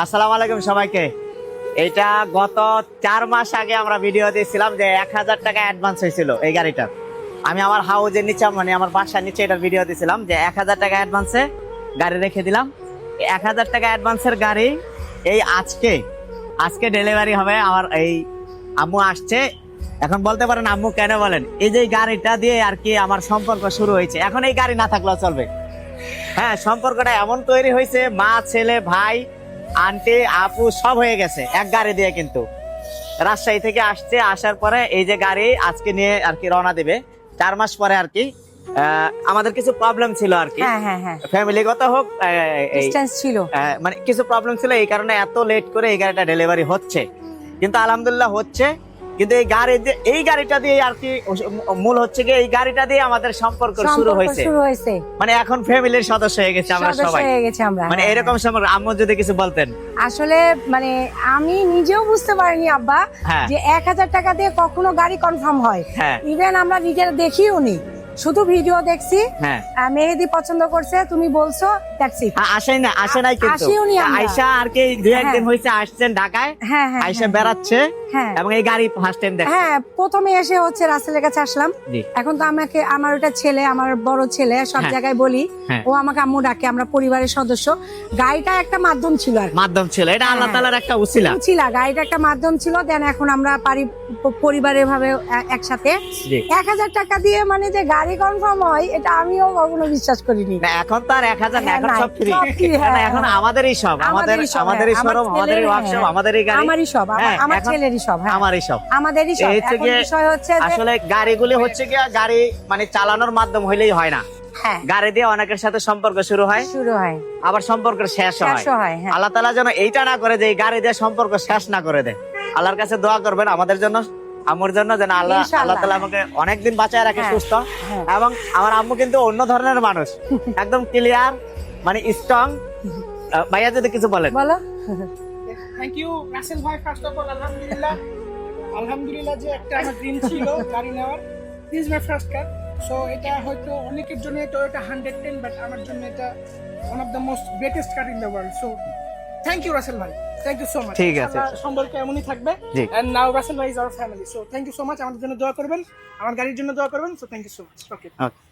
আসসালামু আলাইকুম সবাইকে। এটা গত চার মাস আগে আমরা ভিডিও দিয়েছিলাম যে এক হাজার টাকা অ্যাডভান্স হয়েছিল এই গাড়িটার। আমি আমার হাউজের নিচে মানে আমার বাসার নিচে এটার ভিডিও দিয়েছিলাম যে এক হাজার টাকা অ্যাডভান্সে গাড়ি রেখে দিলাম। এক হাজার টাকা অ্যাডভান্সের গাড়ি এই আজকে আজকে ডেলিভারি হবে আমার এই আম্মু আসছে। এখন বলতে পারেন আম্মু কেন বলেন? এই যে গাড়িটা দিয়ে আর কি আমার সম্পর্ক শুরু হয়েছে। এখন এই গাড়ি না থাকলেও চলবে। হ্যাঁ সম্পর্কটা এমন তৈরি হয়েছে, মা, ছেলে, ভাই আন্টি আপু সব হয়ে গেছে এক গাড়ি দিয়ে কিন্তু। রাজশাহী থেকে আসছে আসার পরে এই যে গাড়ি আজকে নিয়ে আর কি রওনা দেবে চার মাস পরে আর কি। আমাদের কিছু প্রবলেম ছিল আর কি। হ্যাঁ হ্যাঁ হ্যাঁ। ফ্যামিলিগত হোক ছিল। মানে কিছু প্রবলেম ছিল এই কারণে এত লেট করে এই গাড়িটা ডেলিভারি হচ্ছে। কিন্তু আলহামদুলিল্লাহ হচ্ছে। কিন্তু এই গাড়ি এই গাড়িটা দিয়ে আর কি মূল হচ্ছে কি এই গাড়িটা দিয়ে আমাদের সম্পর্ক শুরু হয়েছে। মানে এখন ফ্যামিলির সদস্য হয়ে গেছে আমরা সবাই। হয়ে গেছে আমরা মানে হ্যাঁ, এরকম সম্পর্ক আম্মু যদি কিছু বলতেন। হ্যাঁ। আসলে মানে আমি নিজেও বুঝতে পারিনি আব্বা হ্যাঁ। যে এক হাজার টাকা দিয়ে কখনো গাড়ি কনফার্ম হয়। হ্যাঁ। ইভেন আমরা নিজের দেখিও নি। শুধু ভিডিও দেখছি। হ্যাঁ। মেহেদি পছন্দ করছে তুমি বলছো দ্যাটস ইট আ- আসেই না আসে নাই কিন্তু। আয়সা আর কি দুই একদিন হ্যাঁ। হয়েছে আসছেন ঢাকায়। হ্যাঁ হ্যাঁ হ্যাঁ, বেড়াচ্ছে। হ্যাঁ। এবং এই গাড়ি ফার্স্ট টাইম হ্যাঁ প্রথমে এসে হচ্ছে রাসেলের কাছে আসলাম। এখন তো আমাকে আমার ওটা ছেলে আমার বড় ছেলে সব হ্যাঁ। জায়গায় বলি হ্যাঁ। ও আমাকে আম্মু ডাকে আমরা পরিবারের সদস্য। গাড়িটা একটা মাধ্যম ছিল আর মাধ্যম ছিল এটা আল্লাহ। তালার একটা উসিলা। ছিল গাড়িটা একটা মাধ্যম ছিল দেন এখন আমরা পারি পরিবারের ভাবে একসাথে। এক হাজার টাকা দিয়ে মানে যে গাড়ি কনফার্ম হয় এটা আমিও কখনো বিশ্বাস করিনি। এখন তো আর এক হাজার এখন সব ফ্রি এখন। আমাদেরই সব আমাদের আমাদেরই সব, আমাদেরই শোরুম আমাদেরই ওয়ার্কশপ। আমাদেরই গাড়ি। আমারই সব আমার- ছেলেরই সব হ্যাঁ। আমারই সব। আমাদেরই সব। এখন বিষয় হচ্ছে আসলে গাড়িগুলি হচ্ছে কি গাড়ি মানে চালানোর মাধ্যম হইলেই হয় না। হ্যাঁ। গাড়ি দিয়ে অনেকের সাথে সম্পর্ক শুরু হয় শুরু হয়। আবার সম্পর্ক শেষ হয়। হয় আল্লাহ তালা যেন এইটা না করে যে গাড়ি দিয়ে সম্পর্ক শেষ না করে দেয়। আল্লাহর কাছে দোয়া করবেন আমাদের জন্য আমার জন্য যেন আল্লাহ। আল্লাহ তালা আমাকে অনেকদিন বাঁচায় রাখে সুস্থ। এবং আমার আম্মু কিন্তু অন্য ধরনের মানুষ। একদম ক্লিয়ার মানে স্ট্রং ভাইয়া যদি কিছু বলেন। বলো। থ্যাংক ইউ রাসেল ভাই ফার্স্ট অফ অল আলহামদুলিল্লাহ আলহামদুলিল্লাহ যে একটা আমার ড্রিম ছিল গাড়ি নেওয়ার। This my first car so এটা হয়তো অনেকের জন্য টয়োটা হান্ড্রেড টেন বাট আমার জন্য এটা one of the most greatest car in the world so thank you Russell ভাই থ্যাংক ইউ সো মাচ ঠিক আছে। সম্পর্ক এমনই থাকবে। এন্ড নাও রাসেল ভাই is our family so thank you so much আমাদের জন্য দোয়া করবেন। আমার গাড়ির জন্য দোয়া করবেন। So thank you so much okay Okay.